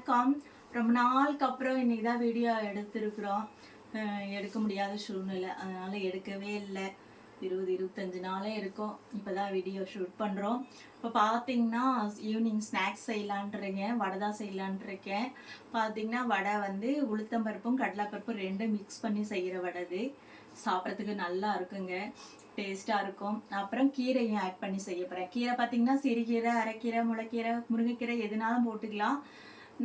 வணக்கம். ரொம்ப நாளுக்கு அப்புறம் இன்னைக்கு தான் வீடியோ எடுத்திருக்கிறோம். அஹ் எடுக்க முடியாத சூழ்நிலை. அதனால எடுக்கவே இல்லை. இருபது இருபத்தஞ்சு நாளே இருக்கும். இப்போ தான் வீடியோ ஷூட் பண்ணுறோம் இப்போ பார்த்தீங்கன்னா ஈவினிங் ஸ்நாக்ஸ் செய்யலான்ட்ருக்கேன். வடை தான் செய்யலான்ட்ருக்கேன். பார்த்தீங்கன்னா வடை வந்து உளுத்தம்பருப்பும் கடலைப்பருப்பும் ரெண்டும் மிக்ஸ் பண்ணி செய்கிற வடை இது சாப்பிட்றதுக்கு நல்லா இருக்குங்க. டேஸ்ட்டாக இருக்கும். அப்புறம் கீரையும் ஆட் பண்ணி செய்ய போகிறேன் கீரை பார்த்தீங்கன்னா சிறுகீரை அரைக்கீரை முளைக்கீரை முருங்கைக்கீரை எதுனாலும் போட்டுக்கலாம்.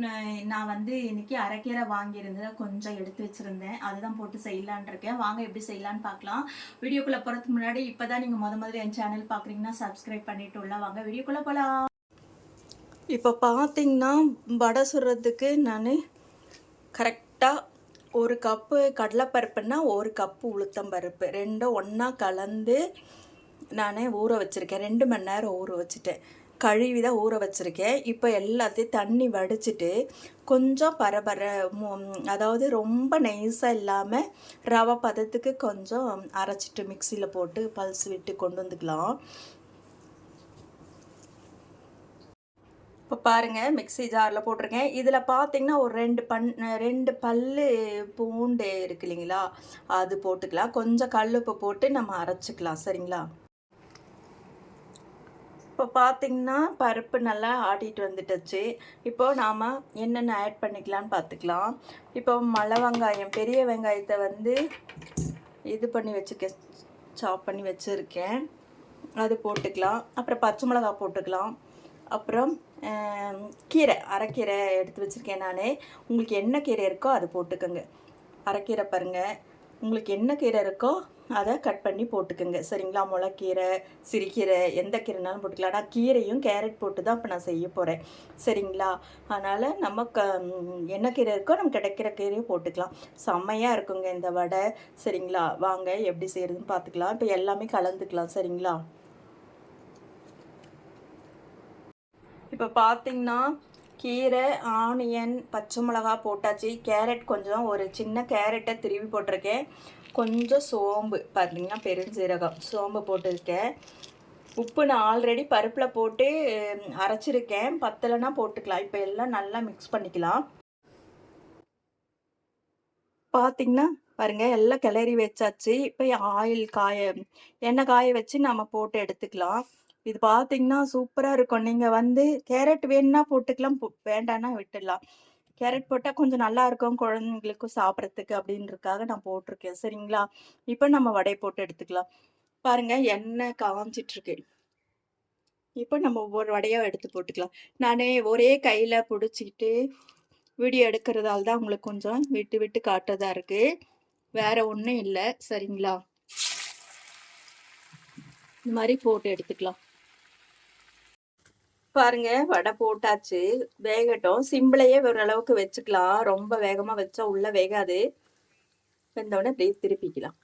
நான் நான் வந்து இன்னைக்கு அரைக்கீரை வாங்கியிருந்ததை கொஞ்சம் எடுத்து வச்சுருந்தேன். அதுதான் போட்டு செய்யலான் இருக்கேன். வாங்க எப்படி செய்யலான்னு பார்க்கலாம். வீடியோக்குள்ளே போகிறதுக்கு முன்னாடி இப்போ தான் நீங்கள் முத முதல்ல என் சேனல் பார்க்குறீங்கன்னா சப்ஸ்கிரைப் பண்ணிட்டு உள்ள வாங்க. வீடியோக்குள்ளே போகலாம் இப்போ பார்த்தீங்கன்னா வடை சுடுறதுக்கு நான் கரெக்டாக ஒரு கப்பு கடலைப்பருப்புன்னா ஒரு கப்பு உளுத்தம்பருப்பு ரெண்டும் ஒன்றா கலந்து நான் ஊற வச்சுருக்கேன். ரெண்டு மணி நேரம் ஊற வச்சுட்டேன். கழுவி தான் ஊற வச்சுருக்கேன். இப்போ எல்லாத்தையும் தண்ணி வடிச்சிட்டு கொஞ்சம் பரபர அதாவது ரொம்ப நைஸாக இல்லாமல் ரவை பதத்துக்கு கொஞ்சம் அரைச்சிட்டு மிக்சியில் போட்டு பல்ஸ் விட்டு கொண்டு வந்துக்கலாம். இப்போ பாருங்கள் மிக்ஸி ஜாரில் போட்டிருக்கேன். இதில் பார்த்தீங்கன்னா ஒரு ரெண்டு பன் ரெண்டு பல்லு பூண்டு இருக்கு இல்லைங்களா? அது போட்டுக்கலாம். கொஞ்சம் கல் உப்பு போட்டு நம்ம அரைச்சிக்கலாம். சரிங்களா? இப்போ பார்த்தீங்கன்னா பருப்பு நல்லா ஆட்டிட்டு வந்துட்டுச்சு. இப்போது நாம் என்னென்ன ஆட் பண்ணிக்கலாம்னு பார்த்துக்கலாம் இப்போ மலை வெங்காயம் பெரிய வெங்காயத்தை வந்து இது பண்ணி வச்சுக்க சாப் பண்ணி வச்சுருக்கேன். அது போட்டுக்கலாம். அப்புறம் பச்சை மிளகா போட்டுக்கலாம். அப்புறம் கீரை அரைக்கீரை எடுத்து வச்சுருக்கேன் நான். உங்களுக்கு என்ன கீரை இருக்கோ அது போட்டுக்கோங்க. அரைக்கீரை பாருங்கள் உங்களுக்கு என்ன கீரை இருக்கோ அதை கட் பண்ணி போட்டுக்கோங்க. சரிங்களா? முளைக்கீரை சிறுகீரை எந்த கீரைனாலும் போட்டுக்கலாம். ஆனால் கீரையும் கேரட் போட்டு தான் இப்போ நான் செய்ய போகிறேன் சரிங்களா? அதனால் நம்ம க என்ன கீரை இருக்கோ நம்ம கிடைக்கிற கீரையும் போட்டுக்கலாம். செம்மையாக இருக்குங்க இந்த வடை. சரிங்களா? வாங்க எப்படி செய்கிறதுன்னு பார்த்துக்கலாம். இப்போ எல்லாமே கலந்துக்கலாம். சரிங்களா? இப்போ பார்த்தீங்கன்னா கீரை ஆனியன் பச்சை மிளகா போட்டாச்சு. கேரட் கொஞ்சம் ஒரு சின்ன கேரட்டை திருவி போட்டிருக்கேன். கொஞ்சம் சோம்பு பார்த்தீங்கன்னா பெருஞ்சீரகம் சோம்பு போட்டிருக்கேன். உப்பு நான் ஆல்ரெடி பருப்பில் போட்டு அரைச்சிருக்கேன். பத்தலைன்னா போட்டுக்கலாம். இப்போ எல்லாம் நல்லா மிக்ஸ் பண்ணிக்கலாம். பார்த்தீங்கன்னா பாருங்கள் எல்லாம் கிளறி வச்சாச்சு. இப்போ ஆயில் காய எண்ணெய் காய வச்சு நம்ம போட்டு எடுத்துக்கலாம். இது பார்த்தீங்கன்னா சூப்பராக இருக்கும். நீங்கள் வந்து கேரட் வேணும்னா போட்டுக்கலாம் போ- வேண்டாம்னா விட்டுடலாம். கேரட் போட்டால் கொஞ்சம் நல்லா இருக்கும் குழந்தைங்களுக்கும் சாப்பிட்றதுக்கு அப்படின்றதுக்காக நான் போட்டிருக்கேன். சரிங்களா? இப்போ நம்ம வடையை போட்டு எடுத்துக்கலாம். பாருங்கள் எண்ணெய் காமிச்சிட்ருக்கு இப்போ நம்ம ஒவ்வொரு வடையாக எடுத்து போட்டுக்கலாம். நான் ஒரே கையில் பிடிச்சிக்கிட்டு வீடியோ எடுக்கிறதால தான் உங்களுக்கு கொஞ்சம் விட்டு விட்டு காட்டுறதா இருக்குது வேறு ஒன்றும் இல்லை. சரிங்களா? இந்த மாதிரி போட்டு எடுத்துக்கலாம். பாருங்க வடை போட்டாச்சு. வேகட்டும். சிம்பிளையே ஓரளவுக்கு வச்சுக்கலாம். ரொம்ப வேகமா வச்சா உள்ள வேகாது. வெந்தவுடனே அப்படியே திருப்பிக்கலாம்.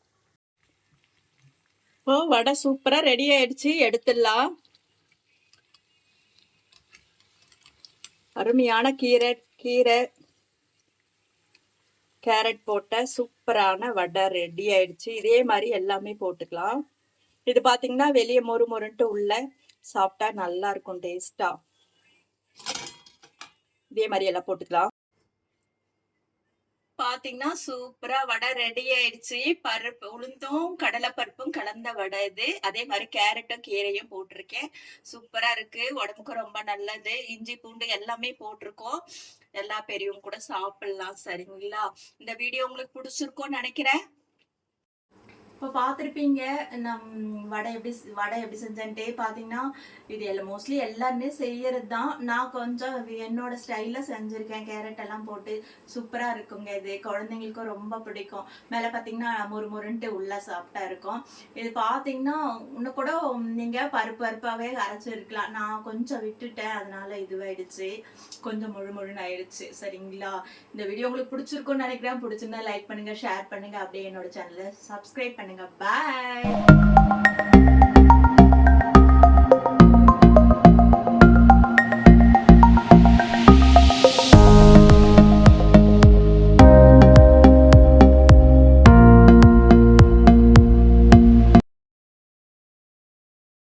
இப்போ வடை சூப்பரா ரெடி ஆயிடுச்சு. எடுத்துடலாம். அருமையான கீரை கீரை. கேரட் போட்ட சூப்பரான வடை ரெடி ஆயிடுச்சு. இதே மாதிரி எல்லாமே போட்டுக்கலாம். இது பாத்தீங்கன்னா வெளியே மொறு மொறுன்ட்டு உள்ள சாப்பிட்டா நல்லா இருக்கும் டேஸ்டா இதே மாதிரி எல்லாம் போட்டுக்கலாம். பாத்தீங்கன்னா சூப்பரா வடை ரெடி ஆயிடுச்சு. பருப்பு உளுந்தும் கடலை பருப்பும் கலந்த வடை இது. அதே மாதிரி கேரட்டும் கீரையும் போட்டிருக்கேன். சூப்பரா இருக்கு. உடம்புக்கு ரொம்ப நல்லது. இஞ்சி பூண்டு எல்லாமே போட்டிருக்கோம். எல்லா பெரியவங்க கூட சாப்பிடலாம் சரிங்களா? இந்த வீடியோ உங்களுக்கு பிடிச்சிருக்கோன்னு நினைக்கிறேன். இப்போ பார்த்துருப்பீங்க நம் வடை எப்படி செ- வடை எப்படி செஞ்சேன்ட்டே பார்த்தீங்கன்னா இது எல்லாம் மோஸ்ட்லி எல்லாருமே செய்யறது தான் நான் கொஞ்சம் என்னோட ஸ்டைலில் செஞ்சுருக்கேன். கேரட் எல்லாம் போட்டு சூப்பராக இருக்குங்க இது. குழந்தைங்களுக்கும் ரொம்ப பிடிக்கும். மேலே பார்த்தீங்கன்னா மொறு மொறுன்ட்டு உள்ளே சாப்பிட்டா இருக்கும். இது பார்த்தீங்கன்னா இன்னும் கூட நீங்கள் பருப்பு பருப்பாகவே அரைச்சிருக்கலாம். நான் கொஞ்சம் விட்டுட்டேன். அதனால இதுவாயிடுச்சு. கொஞ்சம் முழு முழுன்னு ஆயிடுச்சு. சரிங்களா? இந்த வீடியோ உங்களுக்கு பிடிச்சிருக்கும்னு நினைக்கிறேன். பிடிச்சிருந்தா லைக் பண்ணுங்கள் ஷேர் பண்ணுங்க. அப்படியே என்னோட சேனலை சப்ஸ்கிரைப் Bye.